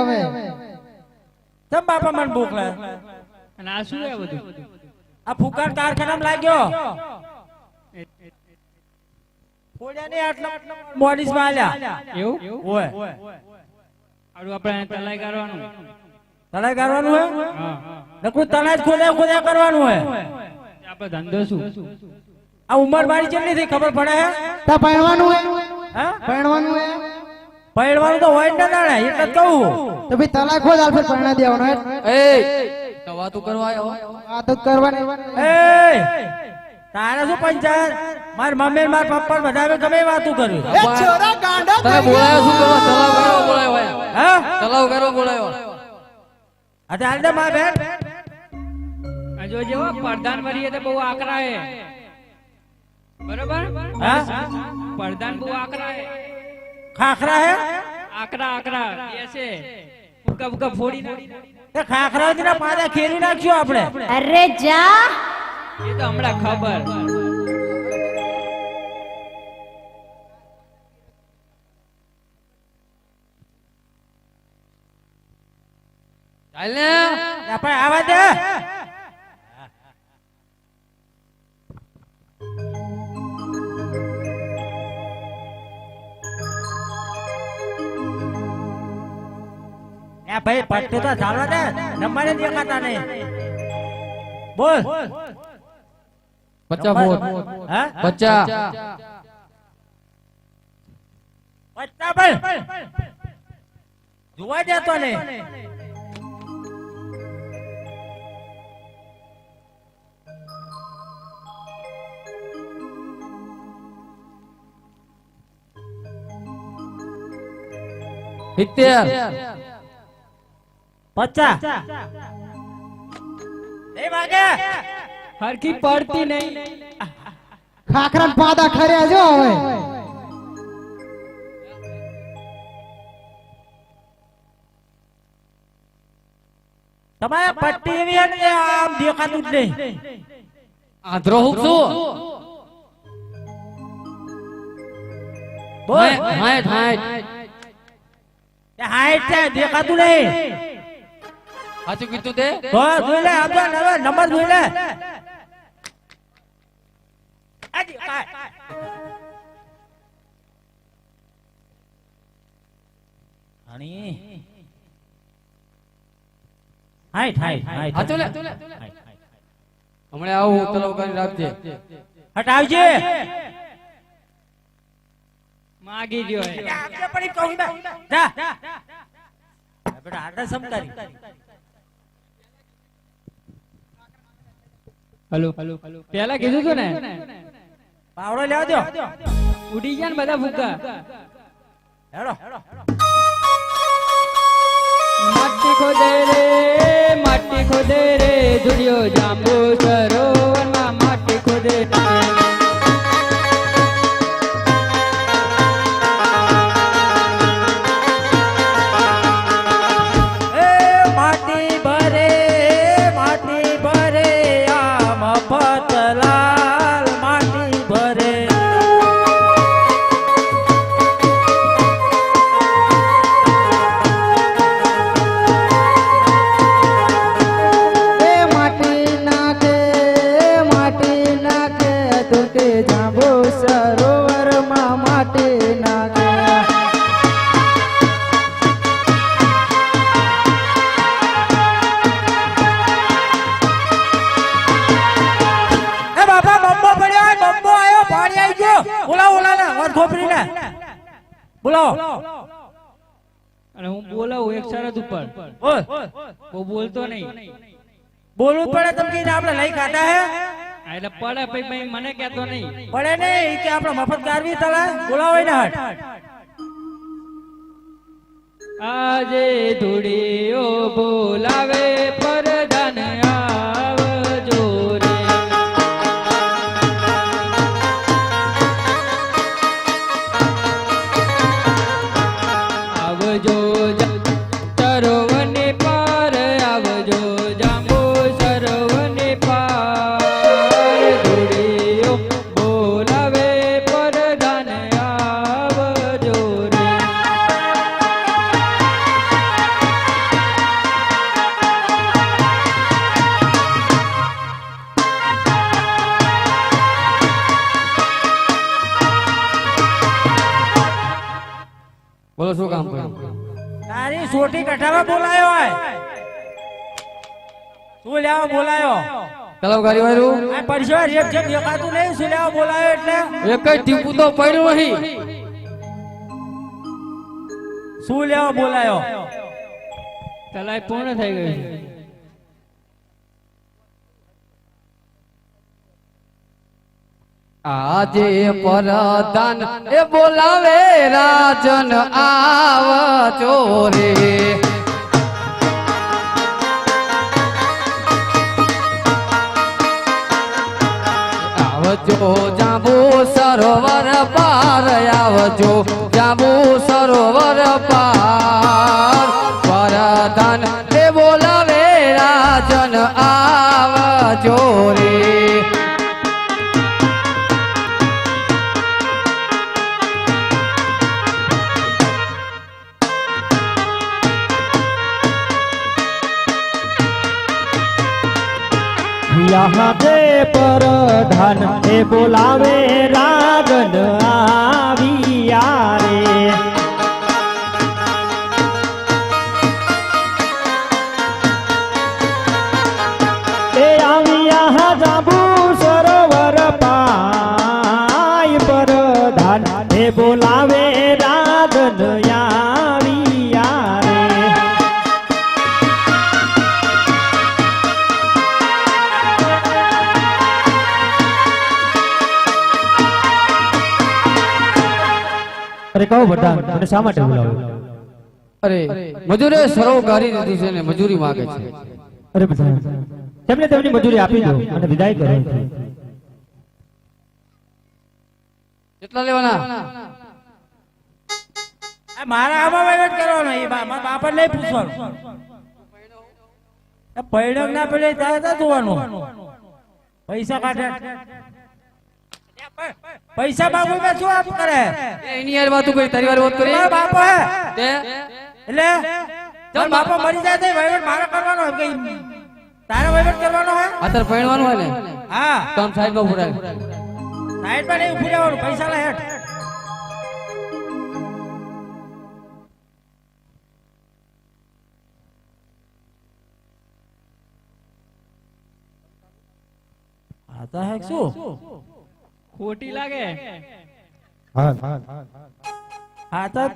હવે. તમ બાપા મને ભૂખ લાગે? અને આ શું બધું? આ ફુકાર કારખાનામાં લાગ્યો? ફોડ્યા નહીં આટલા બોડીસમાં આલ્યા. એવું? હોય. આડું આપણે તલાઈ કરવાનું તલાઈ કરવાનું હે. નકરું તલાઈ જ ખોદા ખોદા કરવાનું હે આપણે ધંધો શું? આ ઉંમર મારી કેટલી થઈ? ખબર પડે હે? તા પહેણવાનું હે હા? પહેણવાનું હે પહેરવાનું તો હોય જ ને તાણે એટલે કહું. તો ભાઈ તલાક ખોદ આલફે પરણા દેવાનો એ તો વાતું કરવા આવ્યો આ તો કરવાની. એ તારે શું પંચાયત? માર મમ્મી માર પપ્પા બધા ગમે એ વાતું કર્યું. તને બોલાયો શું કરવા? તલાવ કરવા બોલાયો હે? તલાવ કરવા બોલાયો. અરે હાલ દે માર બેન. જો જો જેવો પ્રધાન વરીએ તો બહુ આકરા હે. બરોબર? હા? પ્રધાન બહુ આકરા હે. ખાખરા હે? આકરા આકરા. બેસે ફૂકા ફૂકા ફોડી નાખી. એ ખાખરા ના પાદા ખેરી નાખ્યો આપણે. અરે જા. એ તો હમણાં ખબર. ચાલ આપણે આવા દે. એ ભાઈ પટ્ટું તો ચાલવા દે નંબર દેખાતા નહીં. બોલ. બચ્ચા બોલ. હા? બચ્ચા પટ્ટા ભાઈ. જોવા દેતો નહીં. સિત્તેર. પચાસ હરખી પડતી નહીં. ખાખરા પાદા ખર્યા જો હવે. તમારે પટ્ટી એવી હે આમ દેખાતું જ નહીં. આંધ્રો હું છું. બોલ. હાઈટ હાઈટ એ હાઈટ છે દેખાતું નહીં. સાચું કીધું તે? હો જોઈ લે આ તો નંબર નંબર જોઈ લે. આજી. હણી. હાઈટ હાઈટ હાઈટ સાચું લે. હાઈટ. આવું તલાવ કરી રાખજે. હટાવજે માગી ગયો આપણે પડી કહું જા. બેટા આટલે સમકારી. હલો. પેલા કીધું તું ને? પાવડો લેવા દો ઉડી ગયા ને બધા ફૂકા હેડો. બોલાવો અને હું બોલાવું એક શરત ઉપર. બોલ બોલતો નહીં. બોલવું પડે તમ કીને આપણે લઈ ખાતા હે? એટલે પડે ભાઈ ભાઈ મને કહેતો નહીં. પડે નહીં કે આપણે મફત કારવી તળે. બોલાવો ને હટ. આજે ધૂળીઓ બોલાવે પરધાન બોલો શું કામ કર્યું તારી સોટી કઠાવા બોલાયો હોય શું લેવા બોલાયો? ચલાવ ગાડી વાળું. આ પરસેવા રેપ જેમ દેખાતું નહીં શું લેવા બોલાયો એટલે? એક જ ટીપુ તો પડ્યું નહીં શું લેવા બોલાયો? ચલાય પૂર્ણ થઈ ગયું આજે પરદાન એ બોલાવે રાજન આવ ચોરે યહાં છે પરધાન એ બોલાવે રાગન આવિયા રે અરે કહો વરદાન મને શા માટે બોલાવ્યો અરે મજૂરે ગારી દીધું છે ને મજૂરી માંગે છે. અરે બધા તેમને તેમની મજૂરી આપી દો અને વિદાય કરો. કેટલા લેવાના? મારા આમાં વહીવટ કરવાનો એ મારા બાપા નહીં પૂછવાનું. આ પૈડક ના પડે ત્યારે ત્યાં જોવાનું? પૈસા કાઢે. પૈસા બાપુ મે શું આપ કરે? એ એની યાર વાતો કરી તારી વાર વાત કરી. મારા બાપો હે. તે એટલે તારા બાપો મરી જાય તો વહીવટ મારે કરવાનો હે કઈ તારે વહીવટ કરવાનો હે આ તાર પૈણવાનું હે ને? હા. તો આમ સાઈડમાં ઉભું રાખ. સાઈડ પર નહીં ઊભી રહેવાનું પૈસા લે હેઠ. આતા હે શું? ખોટી લાગે. હા. આતા